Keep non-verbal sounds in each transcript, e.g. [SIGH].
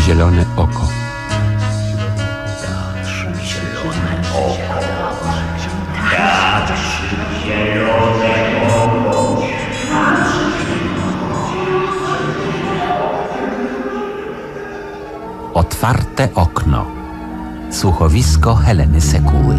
Zielone Oko. Otwarte okno. Słuchowisko Heleny Sekuły.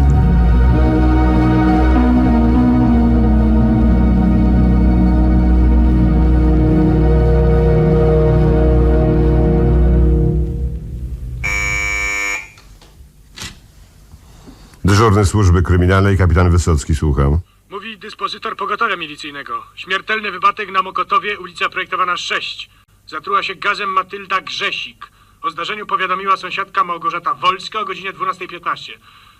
Dyżurny służby kryminalnej, kapitan Wysocki, słucham. Mówi dyspozytor pogotowia milicyjnego. Śmiertelny wypadek na Mokotowie, ulica projektowana 6. Zatruła się gazem Matylda Grzesik. O zdarzeniu powiadomiła sąsiadka Małgorzata Wolska o godzinie 12.15.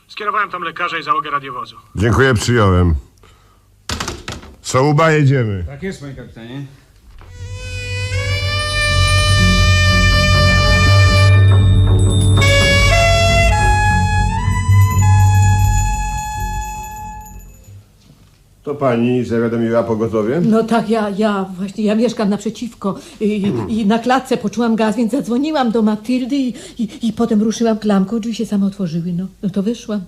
Skierowałem tam lekarza i załogę radiowozu. Dziękuję, przyjąłem. Sołuba, jedziemy. Tak jest, panie kapitanie. To pani zawiadomiła pogotowie? No tak, ja, ja właśnie, ja mieszkam naprzeciwko i, i na klatce poczułam gaz, więc zadzwoniłam do Matyldy i, i, i potem ruszyłam klamką, drzwi się same otworzyły, no, no to wyszłam.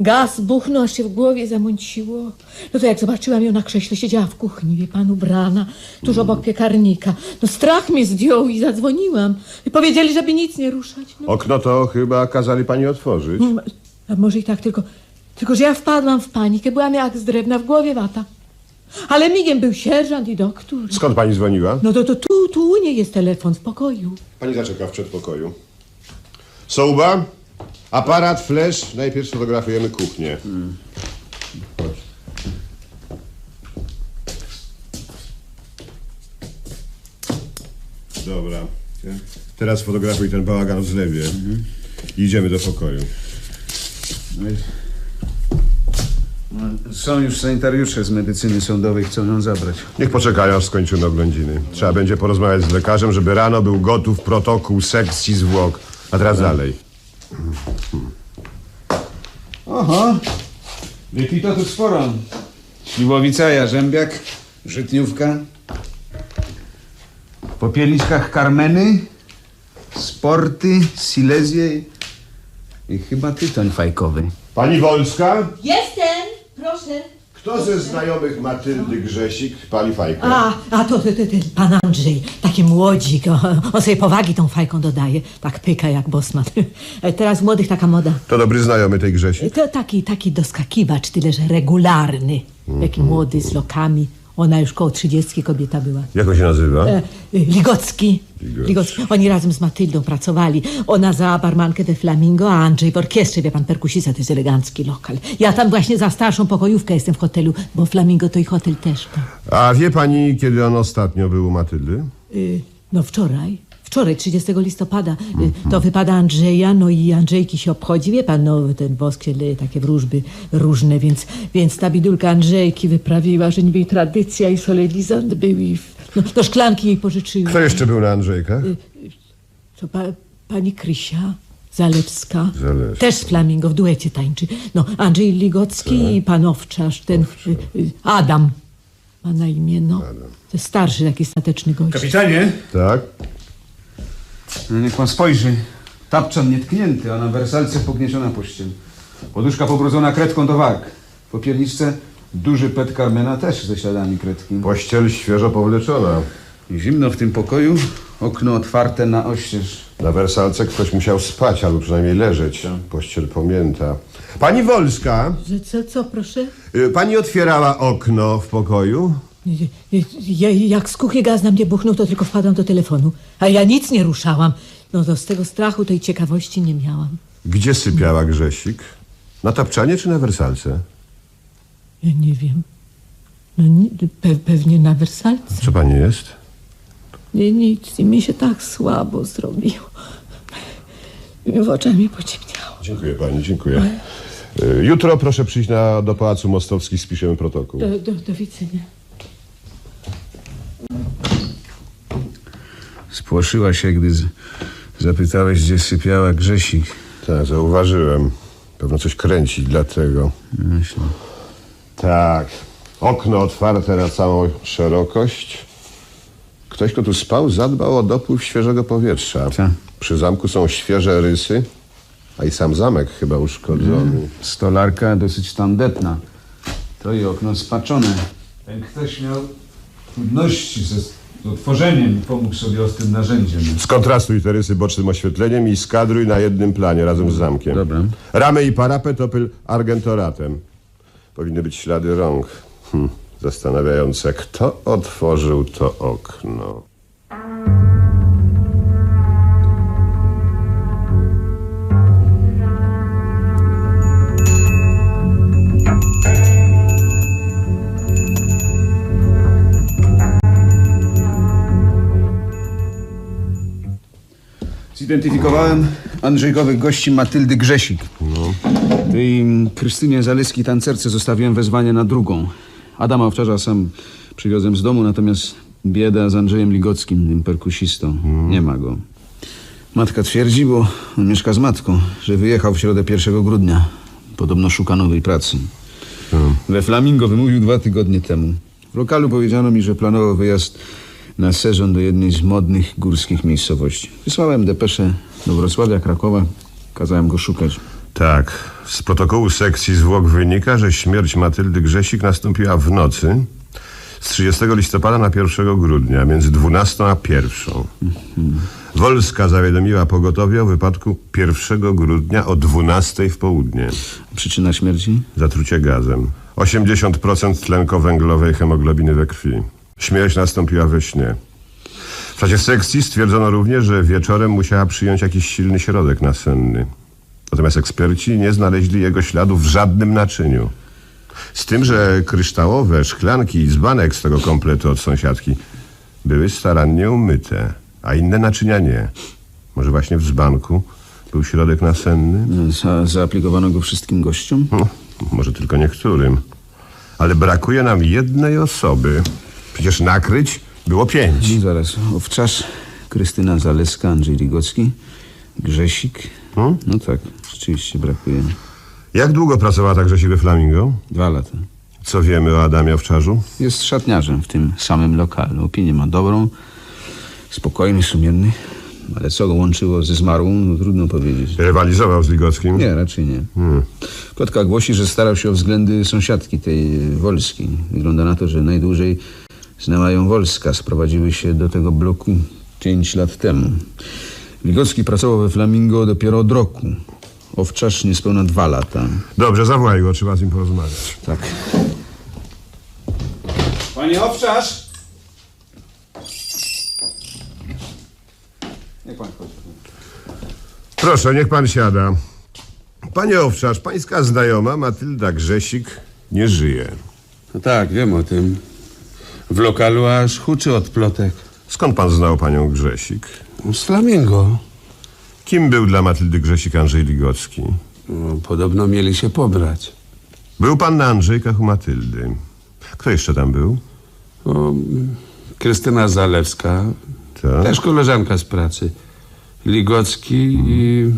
Gaz buchnął, aż się w głowie zamąciło. No to jak zobaczyłam ją na krześle, siedziała w kuchni, wie pan, ubrana, tuż obok piekarnika. No strach mnie zdjął i zadzwoniłam. I powiedzieli, żeby nic nie ruszać. No. Okno to chyba kazali pani otworzyć. A może i tak, tylko, tylko że ja wpadłam w panikę, byłam jak z drewna w głowie wata. Ale migiem był sierżant i doktor. Skąd pani dzwoniła? No to, to tu, tu u niej jest telefon w pokoju. Pani zaczeka w przedpokoju. Sołuba, aparat, flash. Najpierw sfotografujemy kuchnię. Chodź. Dobra. Teraz fotografuj ten bałagan w zlewie. Idziemy do pokoju. No i- No, Są już sanitariusze z medycyny sądowej, chcą ją zabrać. Niech poczekają, aż skończymy oględziny. Trzeba będzie porozmawiać z lekarzem, żeby rano był gotów protokół sekcji zwłok. A teraz dalej. Oho, wypito tu sporo. Śliwowica, jarzębiak, żytniówka. W popielniczkach karmeny, sporty, silezje i chyba tytoń fajkowy. Pani Wolska? Jestem, proszę. Kto ze znajomych Matyldy Grzesik pali fajkę? A, a to, to, to, to pan Andrzej, taki młodzik, o, on sobie powagi tą fajką dodaje, tak pyka jak bosman. [LAUGHS] Teraz młodych taka moda. To dobry znajomy tej Grzesik? To taki, taki doskakiwacz, tyle że regularny, taki młody z lokami. Ona już koło trzydziestki kobieta była. Jak on się nazywa? E, Ligocki. Ligocki. Ligocki. Oni razem z Matyldą pracowali. Ona za barmankę de Flamingo, a Andrzej w orkiestrze, wie pan, perkusista, to jest elegancki lokal. Ja tam właśnie za starszą pokojówkę jestem w hotelu, bo Flamingo to i hotel też. Tak. A wie pani, kiedy on ostatnio był u Matyldy? Y, no wczoraj, wczoraj, 30 listopada, y, to wypada Andrzeja, no i Andrzejki się obchodzi, wie pan, no ten bosk się leje, takie wróżby różne, więc, więc ta bidulka Andrzejki wyprawiła, że niby i tradycja i solenizant był i w, no, no szklanki jej pożyczyła. Kto jeszcze był na Andrzejkach? To pa, pani Krysia Zalewska. Zalewska. Też z Flamingo w duecie tańczy. No, Andrzej Ligocki i pan Owczarz, ten y, y, Adam ma na imię, no. To jest starszy taki stateczny gość. Kapitanie! Tak? No niech pan spojrzy. Tapczan nietknięty, a na wersalce pognieciona pościel. Poduszka pobrudzona kredką do warg. W popielniczce duży pet Carmena też ze śladami kredki. Pościel świeżo powleczona. I Zimno w tym pokoju, okno otwarte na oścież. Na wersalce ktoś musiał spać, albo przynajmniej leżeć. Pościel pamięta. Pani Wolska, Że co, co, proszę? y, pani otwierała okno w pokoju? Ja, jak z kuchni gaz na mnie buchnął, to tylko wpadłam do telefonu. A ja nic nie ruszałam. No to z tego strachu, tej ciekawości nie miałam. Gdzie sypiała Grzesik? Na tapczanie czy na wersalce? Ja nie wiem. No pe, pewnie na wersalce. Co pani jest? Nie, nic. I mi się tak słabo zrobiło. W oczach mi pociemniało. Dziękuję pani, dziękuję. Y, Jutro proszę przyjść na, do Pałacu Mostowski, spiszemy protokół. Do, do, do widzenia. Spłoszyła się, gdy z... zapytałeś, gdzie sypiała Grzesik. Tak, zauważyłem. Pewno coś kręci, dlatego. Myślę. Tak. Okno otwarte na całą szerokość. Ktoś, kto tu spał, zadbał o dopływ świeżego powietrza. Co? Przy zamku są świeże rysy, a i sam zamek chyba uszkodzony. Stolarka dosyć tandetna. To i okno spaczone. Ten ktoś miał trudności ze z otworzeniem pomógł sobie ostrym narzędziem. Skontrastuj te rysy bocznym oświetleniem i skadruj na jednym planie razem z zamkiem. Dobra. Ramy i parapet opyl argentoratem. Powinny być ślady rąk. Hm, zastanawiające, kto otworzył to okno. Zidentyfikowałem Andrzejkowych gości Matyldy Grzesik. Tej Krystynie Zaleski tancerce zostawiłem wezwanie na drugą. Adama Owczarza sam przywiozłem z domu, natomiast bieda z Andrzejem Ligockim, tym perkusistą. Nie ma go. Matka twierdzi, bo on mieszka z matką, że wyjechał w środę 1 grudnia. Podobno szuka nowej pracy. We Flamingo wymówił dwa tygodnie temu. W lokalu powiedziano mi, że planował wyjazd na sezon do jednej z modnych górskich miejscowości. Wysłałem depeszę do Wrocławia, Krakowa. Kazałem go szukać. Tak, z protokołu sekcji zwłok wynika, że śmierć Matyldy Grzesik nastąpiła w nocy z 30 listopada na 1 grudnia, między 12 a 1. Wolska zawiadomiła pogotowie o wypadku 1 grudnia o 12 w południe. Przyczyna śmierci? Zatrucie gazem. 80% tlenko węglowej hemoglobiny we krwi. Śmierć nastąpiła we śnie. W czasie sekcji stwierdzono również, że wieczorem musiała przyjąć jakiś silny środek nasenny. Natomiast eksperci nie znaleźli jego śladów w żadnym naczyniu. Z tym, że kryształowe szklanki i dzbanek z tego kompletu od sąsiadki były starannie umyte, a inne naczynia nie. Może właśnie w dzbanku był środek nasenny? Za, zaaplikowano go wszystkim gościom? No, może tylko niektórym. Ale brakuje nam jednej osoby. Przecież nakryć było pięć. No zaraz. Owczarz, Krystyna Zaleska, Andrzej Ligocki, Grzesik. Hmm? No tak, rzeczywiście brakuje. Jak długo pracowała ta Grzesi we Flamingo? Dwa lata. Co wiemy o Adamie Owczarzu? Jest szatniarzem w tym samym lokalu. Opinię ma dobrą, spokojny, sumienny. Ale co go łączyło ze zmarłą, no trudno powiedzieć. Rywalizował z Ligockim? Nie, raczej nie. Hmm. Plotka głosi, że starał się o względy sąsiadki tej Wolskiej. Wygląda na to, że najdłużej znała ją Wolska. Sprowadziły się do tego bloku pięć lat temu. Wigocki pracował we Flamingo dopiero od roku. Owczarz niespełna dwa lata. Dobrze, zawołaj go, trzeba z nim porozmawiać. Tak. Panie Owczarz! Niech pan chodzi. Proszę, niech pan siada. Panie Owczarz, pańska znajoma Matylda Grzesik nie żyje. No tak, wiem o tym. W lokalu aż huczy od plotek. Skąd pan znał panią Grzesik? Z Flamingo. Kim był dla Matyldy Grzesik Andrzej Ligocki? No, podobno mieli się pobrać. Był pan na Andrzejkach u Matyldy. Kto jeszcze tam był? O, Krystyna Zalewska, Tak. też koleżanka z pracy. Ligocki i...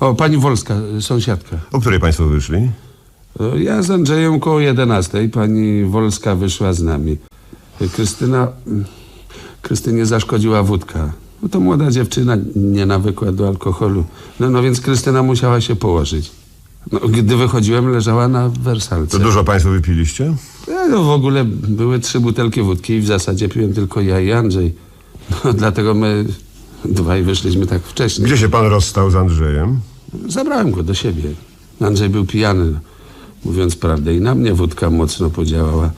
O, pani Wolska, sąsiadka. O której państwo wyszli? Ja z Andrzejem koło 11. Pani Wolska wyszła z nami. Krystyna... Krystynie zaszkodziła wódka. No to młoda dziewczyna nie nawykła do alkoholu. No, no więc Krystyna musiała się położyć. No, gdy wychodziłem, leżała na wersalce. To dużo państwo wypiliście? Ja, no, w ogóle były trzy butelki wódki i w zasadzie piłem tylko ja i Andrzej. No, [LAUGHS] dlatego my dwaj wyszliśmy tak wcześnie. Gdzie się pan rozstał z Andrzejem? Zabrałem go do siebie. Andrzej był pijany, mówiąc prawdę, i na mnie wódka mocno podziałała.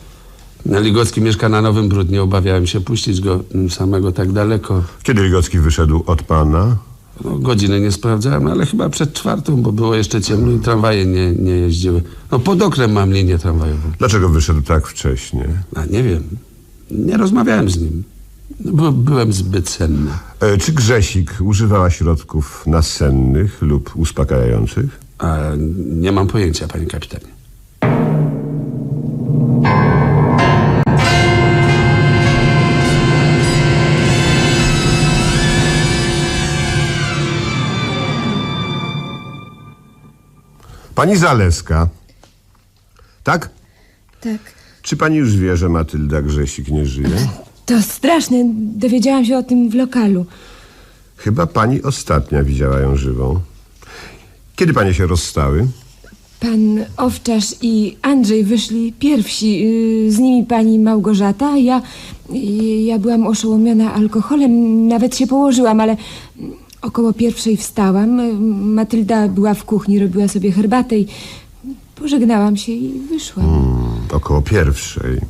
Na Ligocki mieszka na Nowym Brudnie. Obawiałem się puścić go mm, samego tak daleko. Kiedy Ligocki wyszedł od pana? No, godziny nie sprawdzałem, ale chyba przed czwartą, bo było jeszcze ciemno i tramwaje nie, nie jeździły. No pod oknem mam linię tramwajową. Dlaczego wyszedł tak wcześnie? A nie wiem. Nie rozmawiałem z nim. No, bo byłem zbyt senny. E, czy Grzesik używała środków nasennych lub uspokajających? A nie mam pojęcia, panie kapitanie. Pani Zaleska. Tak? Tak, Czy pani już wie, że Matylda Grzesik nie żyje? To straszne. Dowiedziałam się o tym w lokalu. Chyba pani ostatnia widziała ją żywą. Kiedy panie się rozstały? Pan Owczarz i Andrzej wyszli pierwsi. y, Z nimi pani Małgorzata. Ja, y, ja byłam oszołomiona alkoholem. Nawet się położyłam, ale około pierwszej wstałam. Matylda była w kuchni, robiła sobie herbatę i pożegnałam się i wyszłam. Około pierwszej.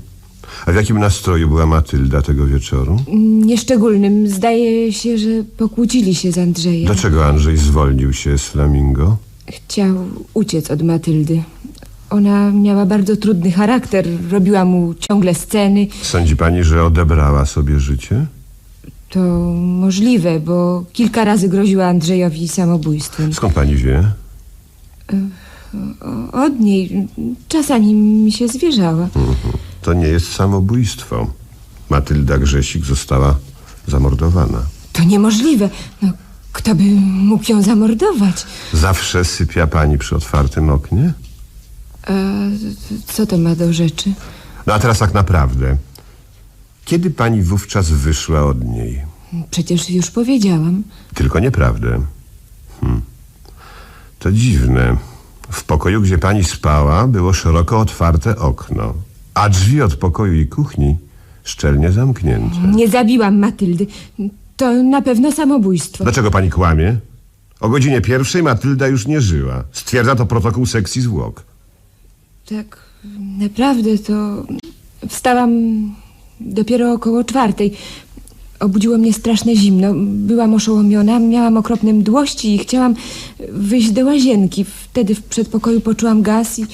A w jakim nastroju była Matylda tego wieczoru? Nieszczególnym. Zdaje się, że pokłócili się z Andrzejem. Dlaczego Andrzej zwolnił się z Flamingo? Chciał uciec od Matyldy. Ona miała bardzo trudny charakter, robiła mu ciągle sceny. Sądzi pani, że odebrała sobie życie? To możliwe, bo kilka razy groziła Andrzejowi samobójstwem. Skąd pani wie? O- Od niej czasami mi się zwierzała. To nie jest samobójstwo. Matylda Grzesik została zamordowana. To niemożliwe. No, kto by mógł ją zamordować? Zawsze sypia pani przy otwartym oknie? A co to ma do rzeczy? No a teraz tak naprawdę. Kiedy pani wówczas wyszła od niej? Przecież już powiedziałam. Tylko nieprawdę. Hm. To dziwne. W pokoju, gdzie pani spała, było szeroko otwarte okno, a drzwi od pokoju i kuchni szczelnie zamknięte. Nie zabiłam Matyldy. To na pewno samobójstwo. Dlaczego pani kłamie? O godzinie pierwszej Matylda już nie żyła. Stwierdza to protokół sekcji zwłok. Tak, naprawdę to wstałam dopiero około czwartej. Obudziło mnie straszne zimno. Byłam oszołomiona, miałam okropne mdłości i chciałam wyjść do łazienki. Wtedy w przedpokoju poczułam gaz i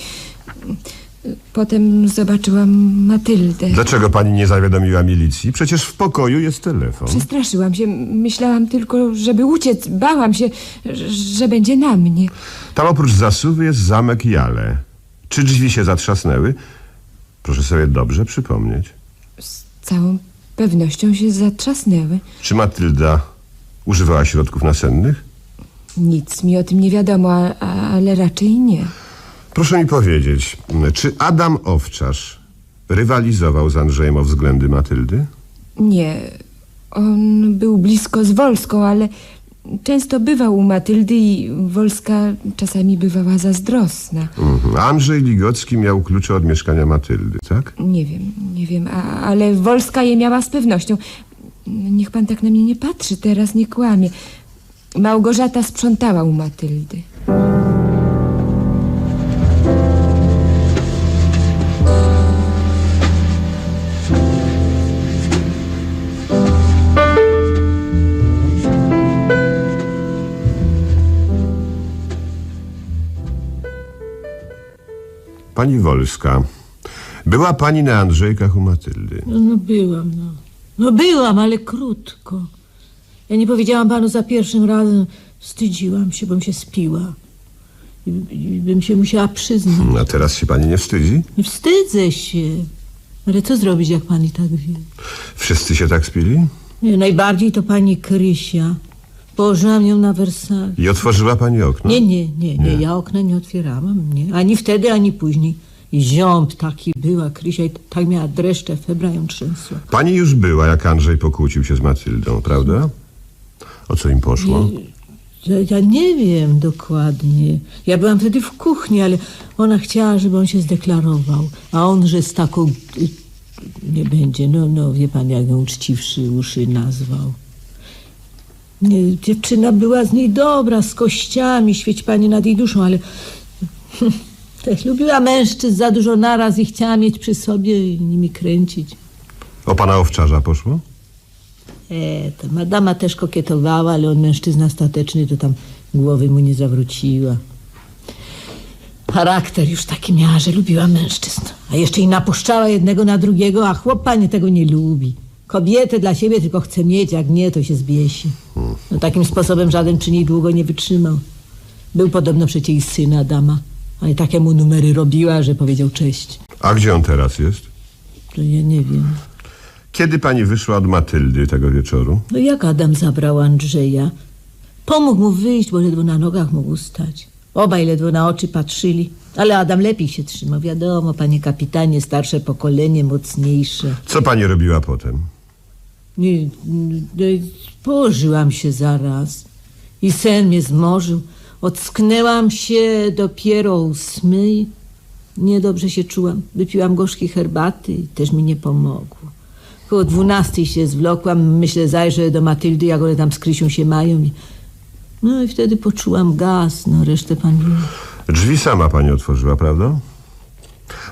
potem zobaczyłam Matyldę. Dlaczego pani nie zawiadomiła milicji? Przecież w pokoju jest telefon. Przestraszyłam się. Myślałam tylko, żeby uciec. Bałam się, że będzie na mnie. Tam oprócz zasuwy jest zamek Jale. Czy drzwi się zatrzasnęły? Proszę sobie dobrze przypomnieć. Z całą pewnością się zatrzasnęły. Czy Matylda używała środków nasennych? Nic mi o tym nie wiadomo, a, a, ale raczej nie. Proszę mi powiedzieć, czy Adam Owczarz rywalizował z Andrzejem o względy Matyldy? Nie. On był blisko z Wolską, ale często bywał u Matyldy i Wolska czasami bywała zazdrosna. Mhm. Andrzej Ligocki miał klucze od mieszkania Matyldy, tak? Nie wiem, nie wiem, a, ale Wolska je miała z pewnością. Niech pan tak na mnie nie patrzy, teraz nie kłamie. Małgorzata sprzątała u Matyldy. Pani Wolska, była pani na Andrzejkach u Matyldy. No, no byłam, no. No byłam, ale krótko. Ja nie powiedziałam panu za pierwszym razem. Wstydziłam się, bym się spiła. I, i bym się musiała przyznać. A teraz się pani nie wstydzi? Nie wstydzę się. Ale co zrobić, jak pan i tak wie? Wszyscy się tak spili? Nie, najbardziej to pani Krysia. Położyłam ją na wersali. I otworzyła pani okno? Nie, nie, nie, nie, ja okna nie otwierałam, nie. Ani wtedy, ani później. I ziąb taki była, Krysia, i tak miała dreszcze, febra ją trzęsła. Pani już była, jak Andrzej pokłócił się z Matyldą, prawda? O co im poszło? Ja, ja nie wiem dokładnie. Ja byłam wtedy w kuchni, ale ona chciała, żeby on się zdeklarował. A on, że z taką... y, Nie będzie, no, no wie pan, jak ją uczciwszy uszy nazwał. Nie, dziewczyna była z niej dobra, z kościami, świeć pani nad jej duszą, ale... [LAUGHS] Też lubiła mężczyzn za dużo naraz i chciała mieć przy sobie i nimi kręcić. O pana owczarza poszło? E, to madama też kokietowała, ale on mężczyzna stateczny, to tam głowy mu nie zawróciła. Charakter już taki miała, że lubiła mężczyzn. A jeszcze i napuszczała jednego na drugiego, a chłop panie tego nie lubi. Kobietę dla siebie tylko chce mieć, jak nie, to się zbiesi. No takim sposobem żaden przy niej długo nie wytrzymał. Był podobno przecież i syn Adama, ale takie mu numery robiła, że powiedział cześć. A gdzie on teraz jest? To ja nie wiem. Kiedy pani wyszła od Matyldy tego wieczoru? No jak Adam zabrał Andrzeja? Pomógł mu wyjść, bo ledwo na nogach mógł stać. Obaj ledwo na oczy patrzyli, ale Adam lepiej się trzymał. Wiadomo, panie kapitanie, starsze pokolenie, mocniejsze. Co pani robiła potem? Nie, nie, położyłam się zaraz i sen mnie zmorzył. Ocknęłam się dopiero o ósmej. Niedobrze się czułam. Wypiłam gorzkiej herbaty i też mi nie pomogło. Koło dwunastej się zwlokłam. Myślę, zajrzę do Matyldy, jak one tam z Krysią się mają. I... No i wtedy poczułam gaz. No resztę pan wie. Drzwi sama pani otworzyła, prawda?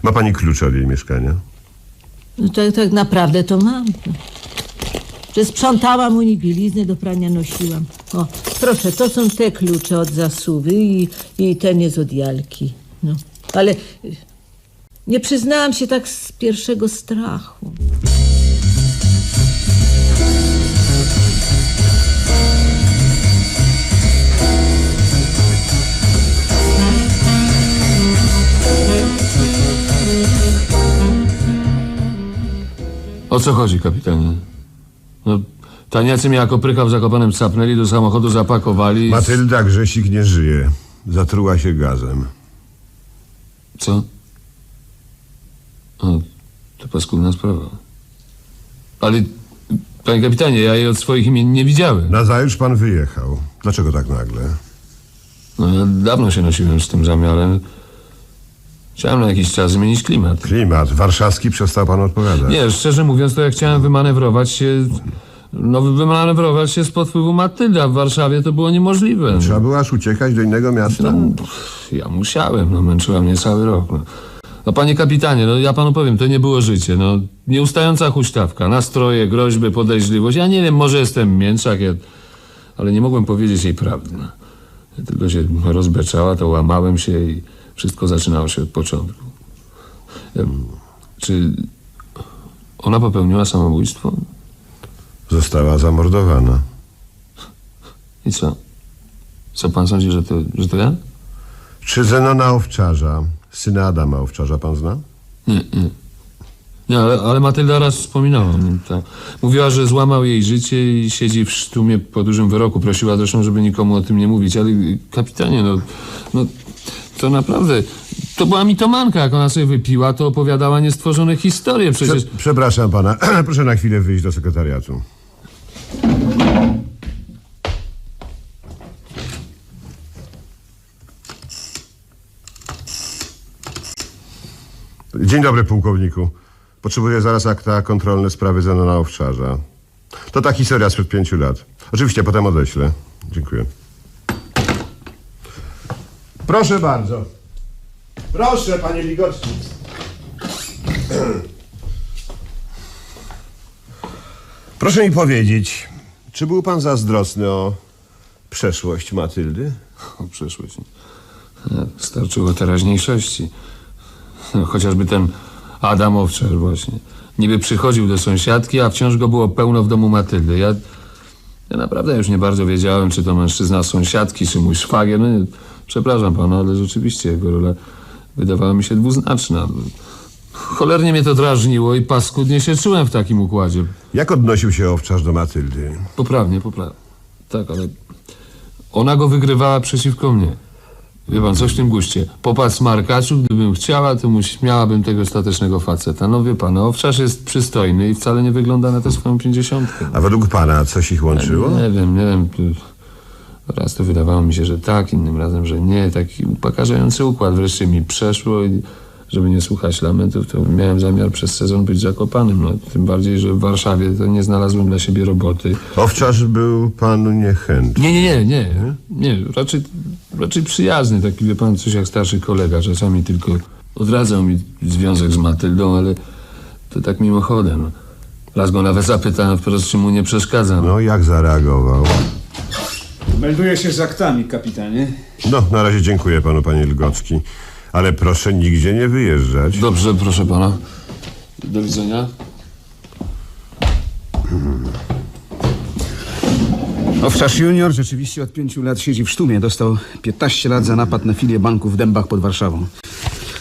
Ma pani klucze od jej mieszkania? No tak, tak naprawdę to mam. Że sprzątałam u niej bieliznę, do prania nosiłam. O, proszę, to są te klucze od zasuwy i, i ten jest od Jalki. No, ale y, nie przyznałam się tak z pierwszego strachu. O co chodzi, kapitanie? No, taniacy mnie jako prycha w Zakopanem capnęli, do samochodu zapakowali. Matylda Grzesik nie żyje. Zatruła się gazem. Co? O, to paskudna sprawa. Ale, panie kapitanie, ja jej od swoich imion nie widziałem. Nazajutrz pan wyjechał. Dlaczego tak nagle? No, ja dawno się nosiłem z tym zamiarem. Chciałem na jakiś czas zmienić klimat. Klimat. Warszawski przestał pan odpowiadać. Nie, szczerze mówiąc, to ja chciałem wymanewrować się... No, wymanewrować się spod wpływu Matyldy, a w Warszawie to było niemożliwe. Trzeba było aż uciekać do innego miasta? No, pff, ja musiałem, no męczyła mnie cały rok. No. no panie kapitanie, no ja panu powiem, to nie było życie, no. Nieustająca huśtawka, nastroje, groźby, podejrzliwość. Ja nie wiem, może jestem mięczak, ja... ale nie mogłem powiedzieć jej prawdy. No. Ja tylko się rozbeczała, to łamałem się i wszystko zaczynało się od początku. Czy ona popełniła samobójstwo? Została zamordowana. I co? Co pan sądzi, że to, że to ja? Czy Zenona Owczarza, syna Adama Owczarza pan zna? Nie, nie. Nie, ale, ale Matylda raz wspominała. mi, Tak. Mówiła, że złamał jej życie i siedzi w sztumie po dużym wyroku. Prosiła zresztą, żeby nikomu o tym nie mówić. Ale kapitanie, no, no to naprawdę... To była mitomanka. Jak ona sobie wypiła, to opowiadała niestworzone historie. Prze Przecież... przepraszam pana. [CLEARS THROAT] Proszę na chwilę wyjść do sekretariatu. Dzień dobry, pułkowniku. Potrzebuję zaraz akta kontrolne sprawy Zenona Owczarza. To ta historia sprzed pięciu lat. Oczywiście, potem odeślę. Dziękuję. Proszę bardzo. Proszę, panie Ligocki. Proszę mi powiedzieć, czy był pan zazdrosny o przeszłość Matyldy? O, przeszłość. Nie, Starczyło teraźniejszości. No, chociażby ten Adam Owczar właśnie. Niby przychodził do sąsiadki, a wciąż go było pełno w domu Matyldy. Ja, ja naprawdę już nie bardzo wiedziałem, czy to mężczyzna sąsiadki, czy mój szwagier. No, przepraszam pana, ale rzeczywiście jego rola wydawała mi się dwuznaczna. Cholernie mnie to drażniło i paskudnie się czułem w takim układzie. Jak odnosił się Owczarz do Matyldy? Poprawnie, poprawnie. Tak, ale ona go wygrywała przeciwko mnie. Wie pan, coś w tym guście. Popatrz smarkaczu, gdybym chciała, to mu śmiałabym tego statecznego faceta. No wie pan, no, owczarz jest przystojny i wcale nie wygląda na tę swoją pięćdziesiątkę. A według pana coś ich łączyło? Nie wiem, nie wiem. Raz to wydawało mi się, że tak, innym razem, że nie. Taki upokarzający układ. Wreszcie mi przeszło i żeby nie słuchać lamentów, to miałem zamiar przez sezon być zakopanym. No, tym bardziej, że w Warszawie to nie znalazłem dla siebie roboty. Owczarz był panu niechętny. Nie, nie, nie, nie. Nie, raczej, raczej przyjazny, taki wie pan, coś jak starszy kolega. Czasami tylko odradzał mi związek z Matyldą, ale to tak mimochodem. Raz go nawet zapytałem wprost, czy mu nie przeszkadzam. No, jak zareagował? Melduję się z aktami, kapitanie. No, na razie dziękuję panu, panie Lgocki. Ale proszę nigdzie nie wyjeżdżać. Dobrze, proszę pana. Do widzenia. Owczarz junior rzeczywiście od pięciu lat siedzi w sztumie. Dostał 15 lat za napad na filię banku w Dębach pod Warszawą.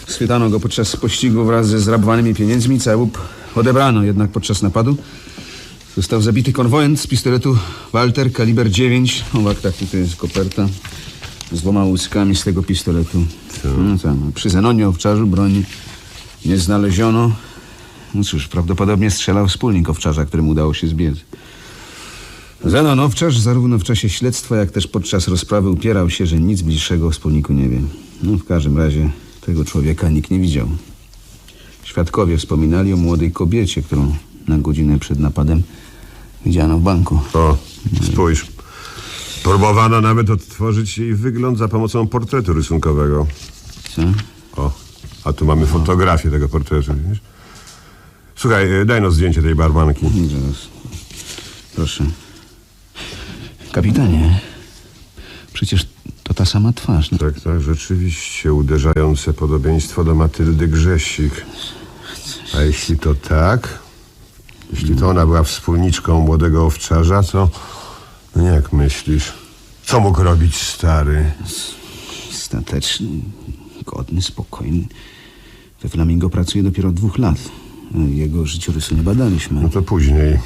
Schwytano go podczas pościgu wraz ze zrabowanymi pieniędzmi. Cały łup odebrano jednak podczas napadu. Został zabity konwojent z pistoletu Walter kaliber 9. O, w aktach tutaj jest koperta z dwoma łuskami z tego pistoletu. No, tam, przy Zenonie Owczarzu broni nie znaleziono. No cóż, prawdopodobnie strzelał wspólnik owczarza, któremu udało się zbiec. Zenon Owczarz zarówno w czasie śledztwa, jak też podczas rozprawy upierał się, że nic bliższego o wspólniku nie wie. No w każdym razie tego człowieka nikt nie widział. Świadkowie wspominali o młodej kobiecie, którą na godzinę przed napadem widziano w banku. O, spójrz. Próbowano nawet odtworzyć jej wygląd za pomocą portretu rysunkowego. Co? O, a tu mamy fotografię tego portretu, widzisz? Słuchaj, y, daj no zdjęcie tej barmanki. Zaraz. Proszę. Kapitanie, przecież to ta sama twarz. No, Tak, tak, rzeczywiście uderzające podobieństwo do Matyldy Grzesik. A jeśli to tak, jeśli to ona była wspólniczką młodego owczarza, to no jak myślisz, co mógł robić stary? stateczny, godny, spokojny. We Flamingo pracuje dopiero od dwóch lat. Jego życiorysu nie badaliśmy. No to później.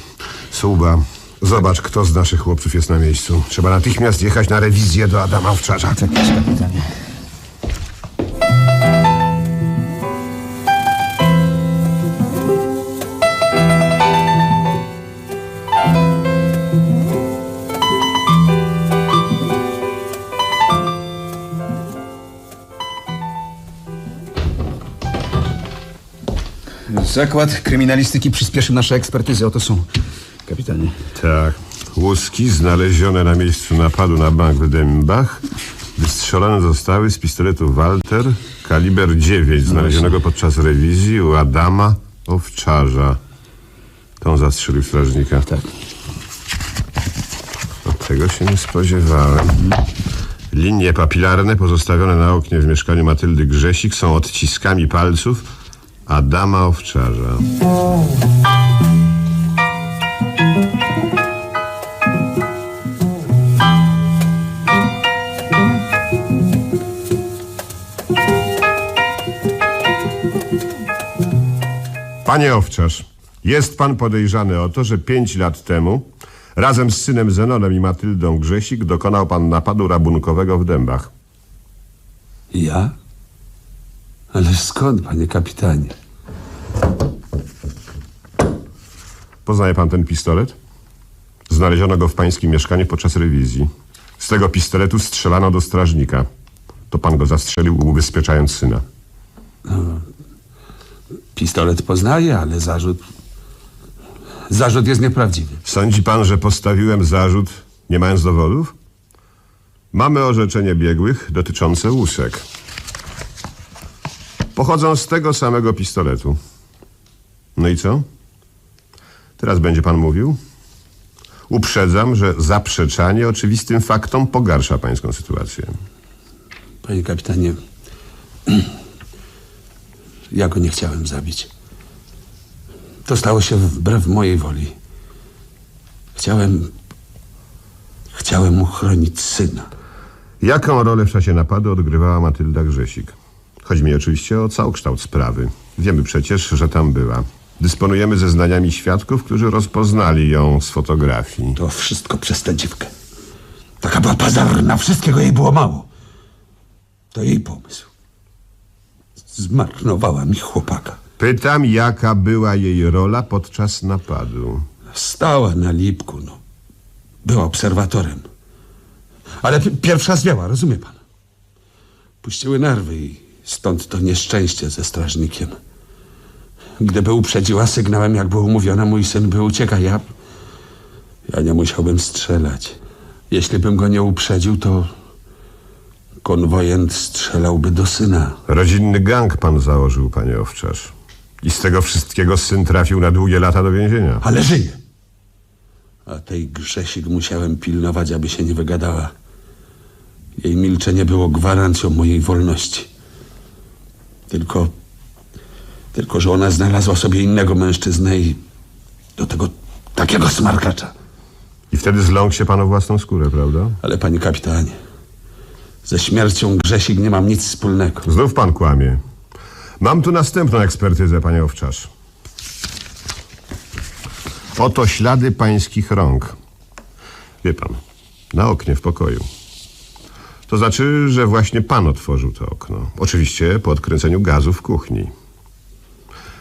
Słuba, zobacz, kto z naszych chłopców jest na miejscu. Trzeba natychmiast jechać na rewizję do Adama Owczarza. Tak jest, kapitanie. Zakład kryminalistyki przyspieszył nasze ekspertyzy. Oto są. Kapitanie. Tak. Łuski znalezione na miejscu napadu na bank w Dębach wystrzelone zostały z pistoletu Walter kaliber 9 znalezionego podczas rewizji u Adama Owczarza. To on zastrzelił strażnika. Tak. No, tego się nie spodziewałem. Linie papilarne pozostawione na oknie w mieszkaniu Matyldy Grzesik są odciskami palców Adama Owczarza. Panie Owczarz, jest pan podejrzany o to, że pięć lat temu razem z synem Zenonem i Matyldą Grzesik dokonał pan napadu rabunkowego w Dębach. Ja? Ale skąd, panie kapitanie? Poznaje pan ten pistolet? Znaleziono go w pańskim mieszkaniu podczas rewizji. Z tego pistoletu strzelano do strażnika. To pan go zastrzelił, ubezpieczając syna. Pistolet poznaje, ale zarzut... Zarzut jest nieprawdziwy. Sądzi pan, że postawiłem zarzut, nie mając dowodów? Mamy orzeczenie biegłych dotyczące łusek. Pochodzą z tego samego pistoletu. No i co? Teraz będzie pan mówił? Uprzedzam, że zaprzeczanie oczywistym faktom pogarsza pańską sytuację. Panie kapitanie, [CLEARS THROAT] ja go nie chciałem zabić. To stało się wbrew mojej woli. Chciałem... Chciałem uchronić syna. Jaką rolę w czasie napadu odgrywała Matylda Grzesik? Chodzi mi oczywiście o całokształt sprawy. Wiemy przecież, że tam była. Dysponujemy zeznaniami świadków, którzy rozpoznali ją z fotografii. To wszystko przez tę dziwkę. Taka była pazarna, wszystkiego jej było mało. To jej pomysł. Zmarnowała mi chłopaka. Pytam, jaka była jej rola podczas napadu. Stała na lipku, no. Była obserwatorem. Ale pi- pierwsza zwiała, rozumie pan? Puściły nerwy i stąd to nieszczęście ze strażnikiem. Gdyby uprzedziła sygnałem, jak było umówione, mój syn by uciekał. Ja, ja nie musiałbym strzelać. Jeśli bym go nie uprzedził, to konwojent strzelałby do syna. Rodzinny gang pan założył, panie Owczarz. I z tego wszystkiego syn trafił na długie lata do więzienia. Ale żyje. A tej Grzesik musiałem pilnować, aby się nie wygadała. Jej milczenie było gwarancją mojej wolności. Tylko, tylko, że ona znalazła sobie innego mężczyznę i do tego takiego smarkacza. I wtedy zląkł się pan o własną skórę, prawda? Ale panie kapitanie, ze śmiercią Grzesik nie mam nic wspólnego. Znów pan kłamie. Mam tu następną ekspertyzę, panie Owczarz. Oto ślady pańskich rąk. Wie pan, na oknie w pokoju. To znaczy, że właśnie pan otworzył to okno. Oczywiście po odkręceniu gazu w kuchni.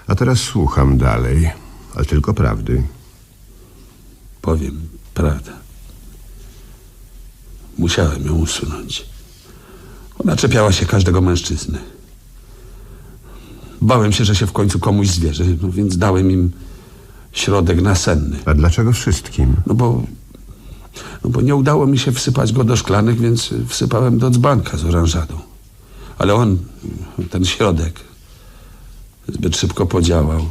A teraz słucham dalej, ale tylko prawdy. Powiem prawdę. Musiałem ją usunąć. Ona czepiała się każdego mężczyzny. Bałem się, że się w końcu komuś zwierzy, no więc dałem im środek nasenny. A dlaczego wszystkim? No bo, no bo nie udało mi się wsypać go do szklanych, więc wsypałem do dzbanka z oranżadą. Ale on, ten środek, zbyt szybko podziałał.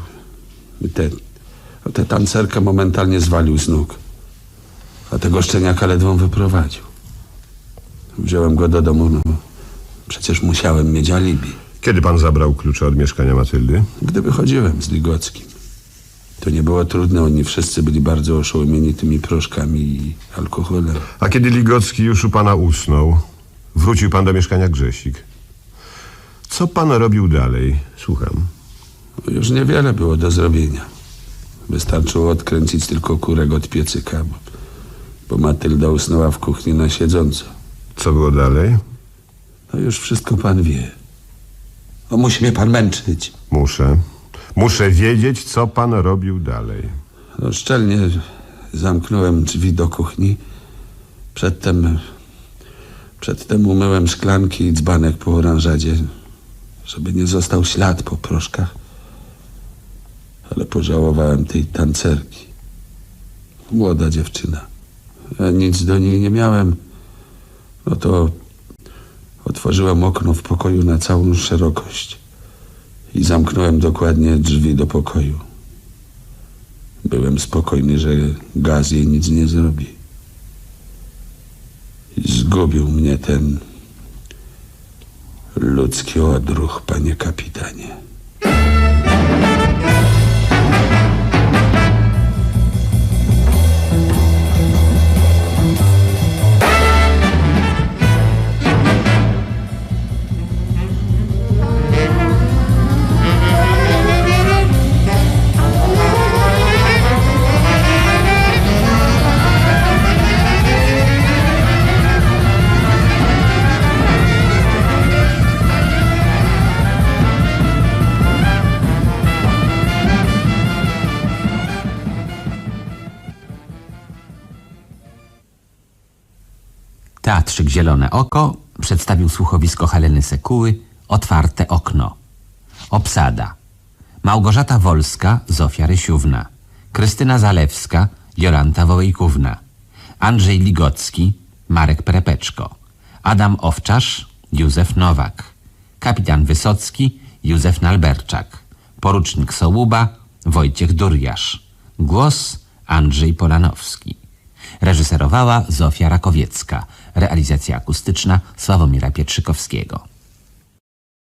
Tę te, tę tancerkę momentalnie zwalił z nóg. A tego szczeniaka ledwą wyprowadził. Wziąłem go do domu, no bo przecież musiałem mieć alibi. Kiedy pan zabrał klucze od mieszkania Matyldy? Gdy wychodziłem z Ligockim. To nie było trudne, oni wszyscy byli bardzo oszołomieni tymi proszkami i alkoholem. A kiedy Ligocki już u pana usnął, wrócił pan do mieszkania Grzesik. Co pan robił dalej? Słucham. No Już niewiele było do zrobienia. Wystarczyło odkręcić tylko kurek od piecyka, bo, bo Matylda usnęła w kuchni na siedząco. Co było dalej? No już wszystko pan wie. O, musi mnie pan męczyć. Muszę. Muszę wiedzieć, co pan robił dalej. No szczelnie zamknąłem drzwi do kuchni. Przedtem, przedtem umyłem szklanki i dzbanek po oranżadzie, żeby nie został ślad po proszkach. Ale pożałowałem tej tancerki. Młoda dziewczyna. Ja nic do niej nie miałem. No to otworzyłem okno w pokoju na całą szerokość i zamknąłem dokładnie drzwi do pokoju. Byłem spokojny, że gaz jej nic nie zrobi. Zgubił mnie ten ludzki odruch, panie kapitanie. Zielone Oko przedstawił słuchowisko Heleny Sekuły Otwarte okno. Obsada. Małgorzata Wolska, Zofia Rysiówna. Krystyna Zalewska, Jolanta Wołejkówna. Andrzej Ligocki, Marek Prepeczko. Adam Owczarz, Józef Nowak. Kapitan Wysocki, Józef Nalberczak. Porucznik Sołuba, Wojciech Durjasz. Głos Andrzej Polanowski. Reżyserowała Zofia Rakowiecka. Realizacja akustyczna Sławomira Pietrzykowskiego.